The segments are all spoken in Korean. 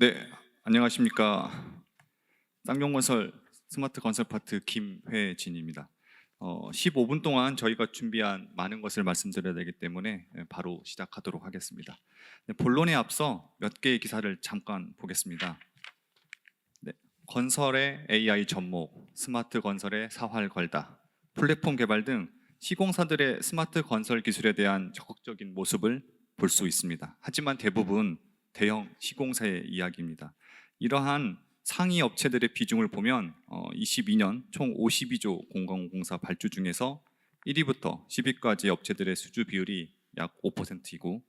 네, 안녕하십니까. 쌍용건설 스마트 건설 파트 김회진입니다. 어, 15분 동안 저희가 준비한 많은 것을 말씀드려야 되기 때문에 예, 바로 시작하도록 하겠습니다. 네, 본론에 앞서 몇 개의 기사를 잠깐 보겠습니다. 네, 건설의 AI 접목, 스마트 건설의 사활 걸다, 플랫폼 개발 등 시공사들의 스마트 건설 기술에 대한 적극적인 모습을 볼 수 있습니다. 하지만 대부분 대형 시공사의 이야기입니다. 이러한 상위 업체들의 비중을 보면 어, 22년 총 52조 공공공사 발주 중에서 1위부터 10위까지 업체들의 수주 비율이 약 5%이고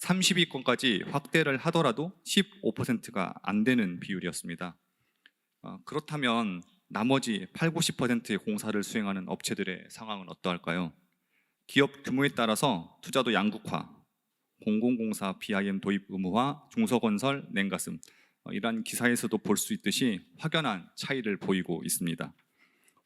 30위권까지 확대를 하더라도 15%가 안 되는 비율이었습니다. 어, 그렇다면 나머지 8, 90%의 공사를 수행하는 업체들의 상황은 어떠할까요? 기업 규모에 따라서 투자도 양극화, 공공공사 BIM 도입 의무화, 중소건설, 냉가슴 어, 이러한 기사에서도 볼 수 있듯이 확연한 차이를 보이고 있습니다.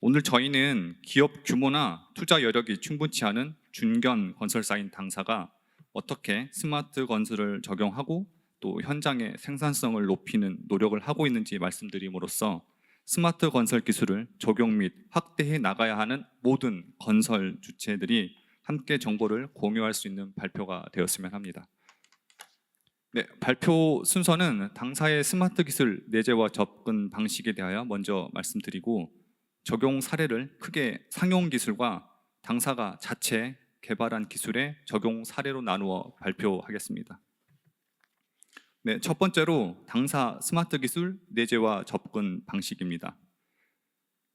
오늘 저희는 기업 규모나 투자 여력이 충분치 않은 중견 건설사인 당사가 어떻게 스마트 건설을 적용하고 또 현장의 생산성을 높이는 노력을 하고 있는지 말씀드림으로써 스마트 건설 기술을 적용 및 확대해 나가야 하는 모든 건설 주체들이 함께 정보를 공유할 수 있는 발표가 되었으면 합니다. 네, 발표 순서는 당사의 스마트 기술 내재와 접근 방식에 대하여 먼저 말씀드리고 적용 사례를 크게 상용 기술과 당사가 자체 개발한 기술의 적용 사례로 나누어 발표하겠습니다. 네, 첫 번째로 당사 스마트 기술 내재와 접근 방식입니다.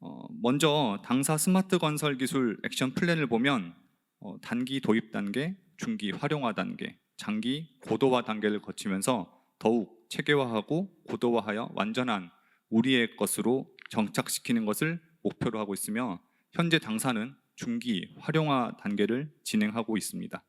어, 먼저 당사 스마트 건설 기술 액션 플랜을 보면 어, 단기 도입 단계, 중기 활용화 단계, 장기 고도화 단계를 거치면서 더욱 체계화하고 고도화하여 완전한 우리의 것으로 정착시키는 것을 목표로 하고 있으며 현재 당사는 중기 활용화 단계를 진행하고 있습니다.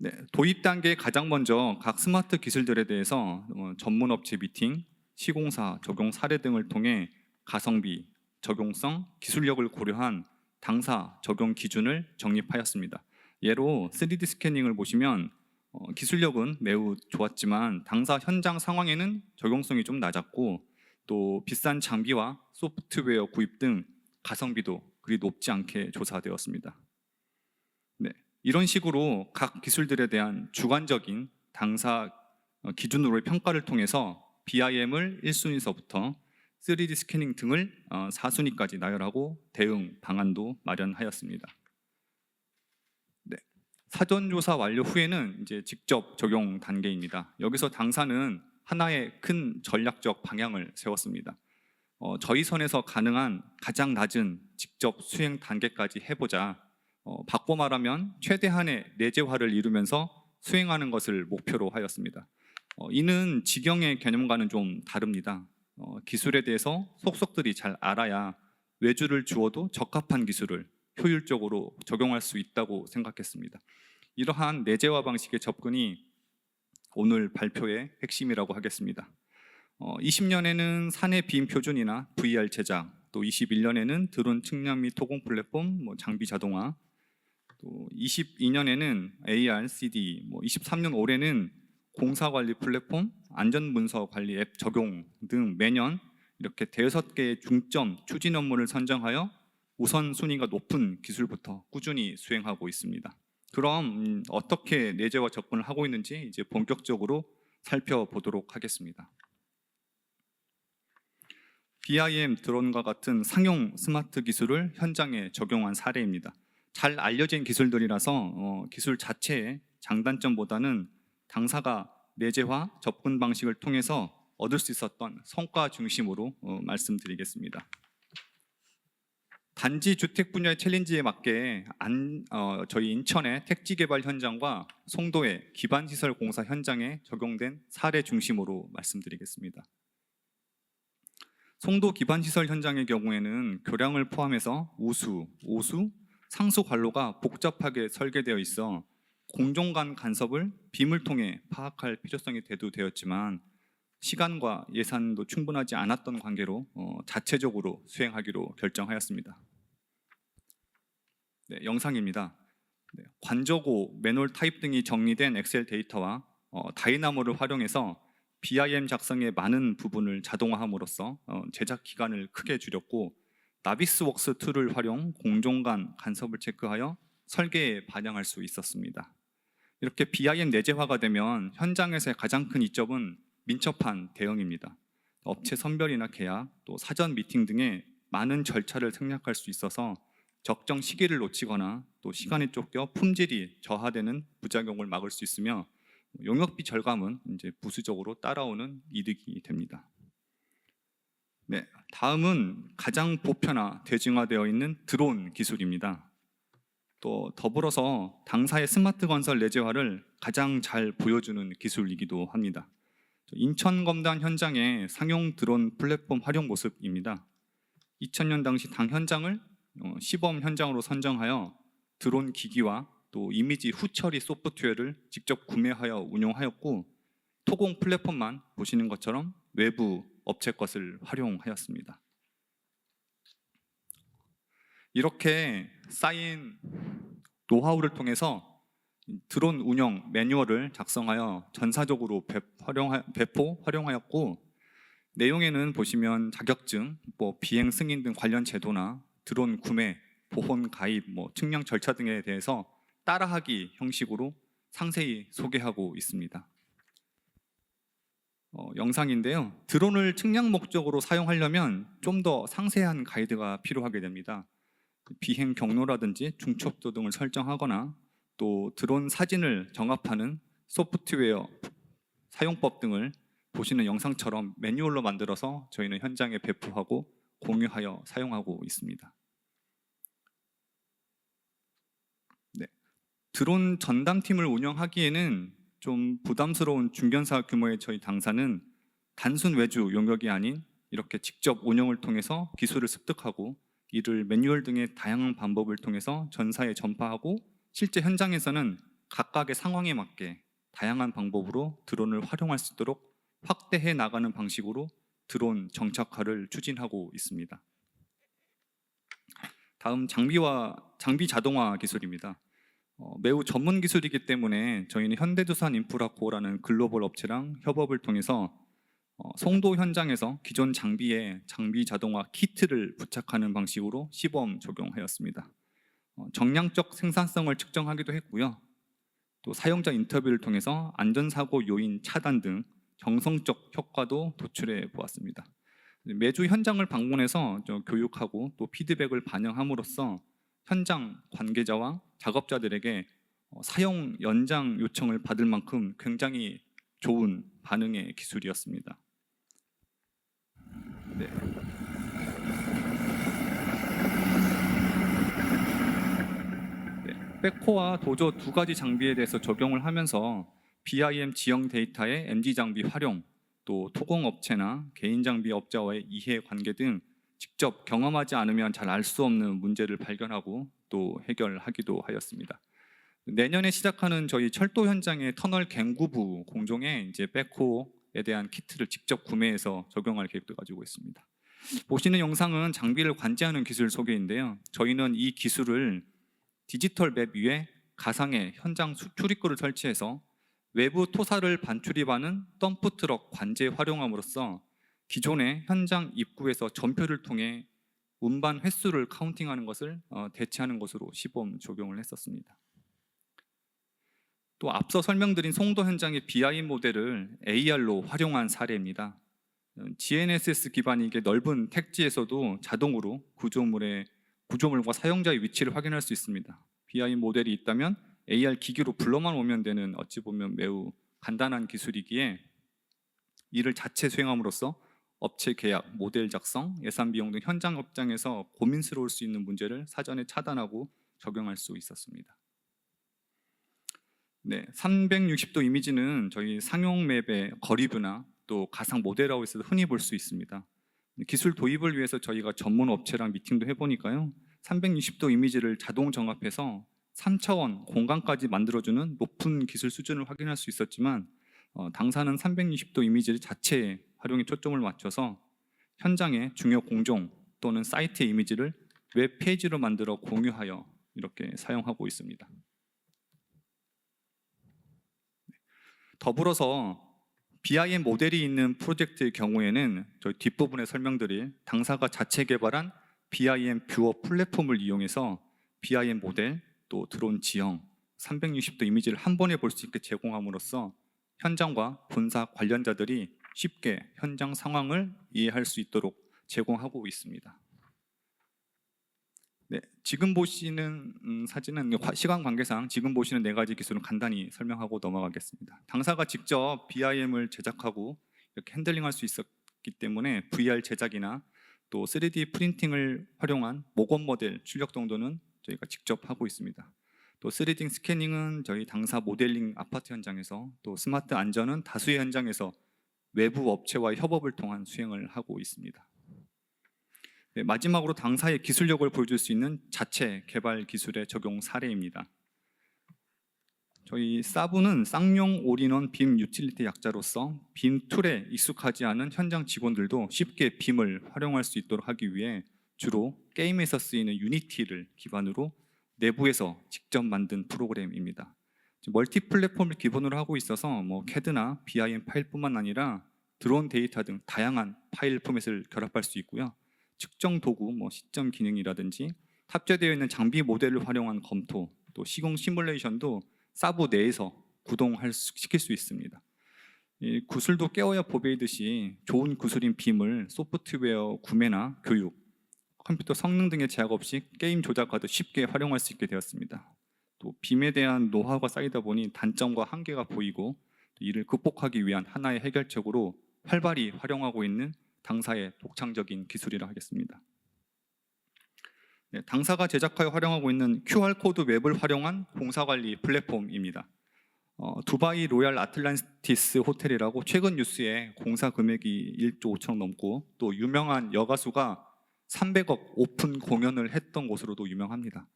네, 도입 단계 가장 먼저 각 스마트 기술들에 대해서 어, 전문 업체 미팅, 시공사 적용 사례 등을 통해 가성비, 적용성, 기술력을 고려한 당사 적용 기준을 정립하였습니다. 예로 3D 스캐닝을 보시면 어, 기술력은 매우 좋았지만 당사 현장 상황에는 적용성이 좀 낮았고 또 비싼 장비와 소프트웨어 구입 등 가성비도 그리 높지 않게 조사되었습니다. 네, 이런 식으로 각 기술들에 대한 주관적인 당사 어, 기준으로의 평가를 통해서 BIM을 1순위서부터 3D 스캐닝 등을 4순위까지 나열하고 대응 방안도 마련하였습니다. 네. 사전 조사 완료 후에는 이제 직접 적용 단계입니다. 여기서 당사는 하나의 큰 전략적 방향을 세웠습니다. 어, 저희 선에서 가능한 가장 낮은 직접 수행 단계까지 해보자. 어, 바꿔 말하면 최대한의 내재화를 이루면서 수행하는 것을 목표로 하였습니다. 어, 이는 직영의 개념과는 좀 다릅니다. 어, 기술에 대해서 속속들이 잘 알아야 외주를 주어도 적합한 기술을 효율적으로 적용할 수 있다고 생각했습니다. 이러한 내재화 방식의 접근이 오늘 발표의 핵심이라고 하겠습니다. 어, 20년에는 사내 빔 표준이나 VR 제작, 또 21년에는 드론 측량 및 토공 플랫폼, 뭐 장비 자동화, 또 22년에는 AR, CD, 뭐 23년 올해는 공사 관리 플랫폼, 안전 문서 관리 앱 적용 등 매년 이렇게 대여섯 개의 중점 추진 업무를 선정하여 우선 순위가 높은 기술부터 꾸준히 수행하고 있습니다. 그럼 음, 어떻게 내재와 접근을 하고 있는지 이제 본격적으로 살펴보도록 하겠습니다. BIM 드론과 같은 상용 스마트 기술을 현장에 적용한 사례입니다. 잘 알려진 기술들이라서 어, 기술 자체의 장단점보다는 당사가 내재화 접근 방식을 통해서 얻을 수 있었던 성과 중심으로 어, 말씀드리겠습니다. 단지 주택 분야의 챌린지에 맞게 안, 어, 저희 인천의 택지 개발 현장과 송도의 기반 시설 공사 현장에 적용된 사례 중심으로 말씀드리겠습니다. 송도 기반 시설 현장의 경우에는 교량을 포함해서 우수, 오수, 상수 관로가 복잡하게 설계되어 있어 공정 간 간섭을 빔을 통해 파악할 필요성이 대두되었지만 시간과 예산도 충분하지 않았던 관계로 어, 자체적으로 수행하기로 결정하였습니다. 네, 영상입니다. 네, 관저고, 매놀 타입 등이 정리된 엑셀 데이터와 어, 다이나모를 활용해서 BIM 작성의 많은 부분을 자동화함으로써 어, 제작 기간을 크게 줄였고 나비스웍스 툴을 활용 공종간 간섭을 체크하여 설계에 반영할 수 있었습니다. 이렇게 BIM 내재화가 되면 현장에서의 가장 큰 이점은 민첩한 대응입니다. 업체 선별이나 계약, 또 사전 미팅 등의 많은 절차를 생략할 수 있어서 적정 시기를 놓치거나 또 시간이 쫓겨 품질이 저하되는 부작용을 막을 수 있으며 용역비 절감은 이제 부수적으로 따라오는 이득이 됩니다. 네, 다음은 가장 보편화 대중화되어 있는 드론 기술입니다. 또 더불어서 당사의 스마트 건설 내재화를 가장 잘 보여주는 기술이기도 합니다. 인천 검단 현장의 상용 드론 플랫폼 활용 모습입니다. 2000년 당시 당 현장을 어, 시범 현장으로 선정하여 드론 기기와 또 이미지 후처리 소프트웨어를 직접 구매하여 운용하였고 토공 플랫폼만 보시는 것처럼 외부 업체 것을 활용하였습니다. 이렇게 쌓인 노하우를 통해서 드론 운영 매뉴얼을 작성하여 전사적으로 배포 활용하였고 내용에는 보시면 자격증, 뭐 비행 승인 등 관련 제도나 드론 구매, 보험 가입, 뭐 측량 절차 등에 대해서 따라하기 형식으로 상세히 소개하고 있습니다. 어, 영상인데요. 드론을 측량 목적으로 사용하려면 좀 더 상세한 가이드가 필요하게 됩니다. 비행 경로라든지 중첩도 등을 설정하거나 또 드론 사진을 정합하는 소프트웨어 사용법 등을 보시는 영상처럼 매뉴얼로 만들어서 저희는 현장에 배포하고 공유하여 사용하고 있습니다. 네. 드론 전담팀을 운영하기에는 좀 부담스러운 중견사 규모의 저희 당사는 단순 외주 용역이 아닌 이렇게 직접 운영을 통해서 기술을 습득하고 이를 매뉴얼 등의 다양한 방법을 통해서 전사에 전파하고 실제 현장에서는 각각의 상황에 맞게 다양한 방법으로 드론을 활용할 수 있도록 확대해 나가는 방식으로 드론 정착화를 추진하고 있습니다. 다음 장비와 장비 자동화 기술입니다. 어, 매우 전문 기술이기 때문에 저희는 현대두산 인프라코라는 글로벌 업체랑 협업을 통해서 어, 송도 현장에서 기존 장비에 장비 자동화 키트를 부착하는 방식으로 시범 적용하였습니다. 어, 정량적 생산성을 측정하기도 했고요. 또 사용자 인터뷰를 통해서 안전사고 요인 차단 등 정성적 효과도 도출해 보았습니다. 매주 현장을 방문해서 교육하고 또 피드백을 반영함으로써 현장 관계자와 작업자들에게 어, 사용 연장 요청을 받을 만큼 굉장히 좋은 반응의 기술이었습니다. 네. 네, 백호와 도저 두 가지 장비에 대해서 적용을 하면서 BIM 지형 데이터의 MG 장비 활용, 또 토공 업체나 개인 장비 업자와의 이해 관계 등 직접 경험하지 않으면 잘 알 수 없는 문제를 발견하고 또 해결하기도 하였습니다. 내년에 시작하는 저희 철도 현장의 터널 갱구부 공종에 이제 백호에 대한 키트를 직접 구매해서 적용할 계획도 가지고 있습니다. 보시는 영상은 장비를 관제하는 기술 소개인데요. 저희는 이 기술을 디지털 맵 위에 가상의 현장 출입구를 설치해서 외부 토사를 반출입하는 덤프 트럭 관제 활용함으로써 기존의 현장 입구에서 전표를 통해 운반 횟수를 카운팅하는 것을 어, 대체하는 것으로 시범 적용을 했었습니다. 또 앞서 설명드린 송도 현장의 BI 모델을 AR로 활용한 사례입니다. 어, GNSS 기반이게 넓은 택지에서도 자동으로 구조물의 구조물과 사용자의 위치를 확인할 수 있습니다. BI 모델이 있다면 AR 기기로 불러만 오면 되는 어찌 보면 매우 간단한 기술이기에 이를 자체 수행함으로써 업체 계약, 모델 작성, 예산 비용 등 현장 업장에서 고민스러울 수 있는 문제를 사전에 차단하고 적용할 수 있었습니다. 네, 360도 이미지는 저희 상용 맵의 거리뷰나 또 가상 모델하우스에서 흔히 볼 수 있습니다. 기술 도입을 위해서 저희가 전문 업체랑 미팅도 해보니까요. 360도 이미지를 자동 정합해서 3차원 공간까지 만들어주는 높은 기술 수준을 확인할 수 있었지만 어, 당사는 360도 이미지 자체에 활용에 초점을 맞춰서 현장의 중요 공종 또는 사이트의 이미지를 웹 페이지로 만들어 공유하여 이렇게 사용하고 있습니다. 더불어서 BIM 모델이 있는 프로젝트의 경우에는 저희 뒷부분에 설명드릴 당사가 자체 개발한 BIM 뷰어 플랫폼을 이용해서 BIM 모델 또 드론 지형 360도 이미지를 한 번에 볼 수 있게 제공함으로써 현장과 본사 관련자들이 쉽게 현장 상황을 이해할 수 있도록 제공하고 있습니다. 네, 지금 보시는 음, 사진은 화- 시간 관계상 지금 보시는 네 가지 기술은 간단히 설명하고 넘어가겠습니다. 당사가 직접 BIM을 제작하고 이렇게 핸들링할 수 있었기 때문에 VR 제작이나 또 3D 프린팅을 활용한 모건 모델 출력 정도는 저희가 직접 하고 있습니다. 또 3D 스캐닝은 저희 당사 모델링 아파트 현장에서 또 스마트 안전은 다수의 현장에서 외부 업체와의 협업을 통한 수행을 하고 있습니다. 네, 마지막으로 당사의 기술력을 보여줄 수 있는 자체 개발 기술의 적용 사례입니다. 저희 사브는 쌍용 올인원 빔 유틸리티 약자로서 빔 툴에 익숙하지 않은 현장 직원들도 쉽게 빔을 활용할 수 있도록 하기 위해 주로 게임에서 쓰이는 유니티를 기반으로 내부에서 직접 만든 프로그램입니다. 멀티 플랫폼을 기본으로 하고 있어서 뭐 CAD나 BIM 파일뿐만 아니라 드론 데이터 등 다양한 파일 포맷을 결합할 수 있고요. 측정 도구, 뭐 시점 기능이라든지 탑재되어 있는 장비 모델을 활용한 검토, 또 시공 시뮬레이션도 사부 내에서 구동할 수, 시킬 수 있습니다. 이 구슬도 깨어야 보배이듯이 좋은 구슬인 빔을 소프트웨어 구매나 교육, 컴퓨터 성능 등의 제약 없이 게임 조작과도 쉽게 활용할 수 있게 되었습니다. 또 빔에 대한 노하우가 쌓이다 보니 단점과 한계가 보이고 또 이를 극복하기 위한 하나의 해결책으로 활발히 활용하고 있는 당사의 독창적인 기술이라 하겠습니다. 네, 당사가 제작하여 활용하고 있는 QR 코드 웹을 활용한 공사 관리 플랫폼입니다. 어, 두바이 로얄 아틀란티스 호텔이라고 최근 뉴스에 공사 금액이 1조 5천 넘고 또 유명한 여가수가 300억 오픈 공연을 했던 곳으로도 유명합니다.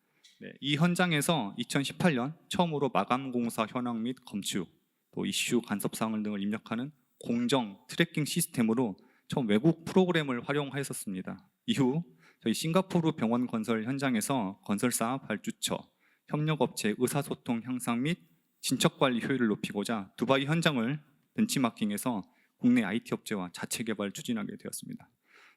네, 이 현장에서 2018년 처음으로 마감 공사 현황 및 검출, 또 이슈 간섭 사항 등을 입력하는 공정 트래킹 시스템으로 처음 외국 프로그램을 활용하였었습니다. 이후 저희 싱가포르 병원 건설 현장에서 건설사 발주처, 협력업체 의사소통 향상 및 진척 관리 효율을 높이고자 두바이 현장을 벤치마킹해서 국내 IT 업체와 자체 개발 추진하게 되었습니다.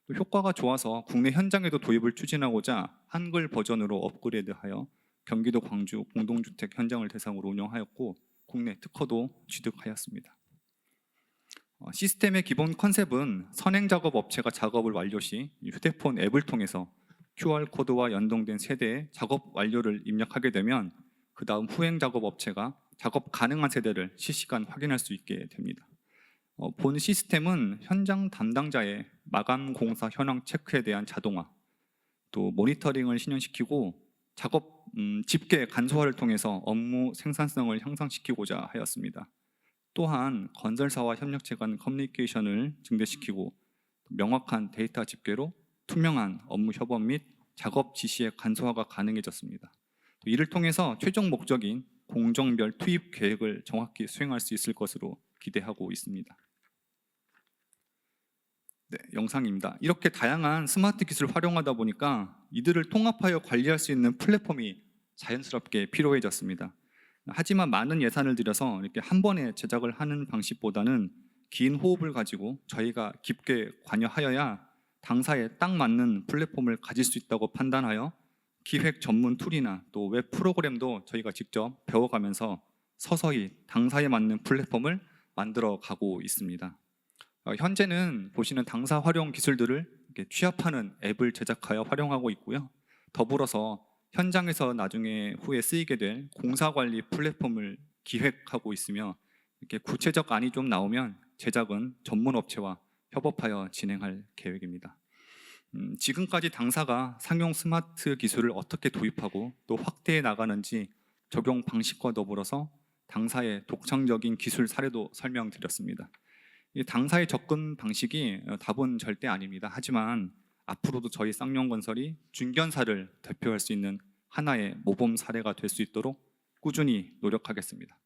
또 효과가 좋아서 국내 현장에도 도입을 추진하고자 한글 버전으로 업그레이드하여 경기도 광주 공동주택 현장을 대상으로 운영하였고 국내 특허도 취득하였습니다. 어, 시스템의 기본 컨셉은 선행 작업 업체가 작업을 완료 시 휴대폰 앱을 통해서 QR 코드와 연동된 세대의 작업 완료를 입력하게 되면 그 다음 후행 작업 업체가 작업 가능한 세대를 실시간 확인할 수 있게 됩니다. 어, 본 시스템은 현장 담당자의 마감 공사 현황 체크에 대한 자동화, 또 모니터링을 신현시키고 작업 음, 집계 간소화를 통해서 업무 생산성을 향상시키고자 하였습니다. 또한 건설사와 협력체 간 커뮤니케이션을 증대시키고 명확한 데이터 집계로 투명한 업무 협업 및 작업 지시의 간소화가 가능해졌습니다. 또 이를 통해서 최종 목적인 공정별 투입 계획을 정확히 수행할 수 있을 것으로 기대하고 있습니다. 네, 영상입니다. 이렇게 다양한 스마트 기술을 활용하다 보니까 이들을 통합하여 관리할 수 있는 플랫폼이 자연스럽게 필요해졌습니다. 하지만 많은 예산을 들여서 이렇게 한 번에 제작을 하는 방식보다는 긴 호흡을 가지고 저희가 깊게 관여하여야 당사에 딱 맞는 플랫폼을 가질 수 있다고 판단하여 기획 전문 툴이나 또 웹 프로그램도 저희가 직접 배워가면서 서서히 당사에 맞는 플랫폼을 만들어 가고 있습니다. 어, 현재는 보시는 당사 활용 기술들을 취합하는 앱을 제작하여 활용하고 있고요. 더불어서 현장에서 나중에 후에 쓰이게 될 공사 관리 플랫폼을 기획하고 있으며 이렇게 구체적 안이 좀 나오면 제작은 전문 업체와 협업하여 진행할 계획입니다. 음, 지금까지 당사가 상용 스마트 기술을 어떻게 도입하고 또 확대해 나가는지 적용 방식과 더불어서 당사의 독창적인 기술 사례도 설명드렸습니다. 이 당사의 접근 방식이 어, 답은 절대 아닙니다. 하지만 앞으로도 저희 쌍용건설이 중견사를 대표할 수 있는 하나의 모범 사례가 될 수 있도록 꾸준히 노력하겠습니다.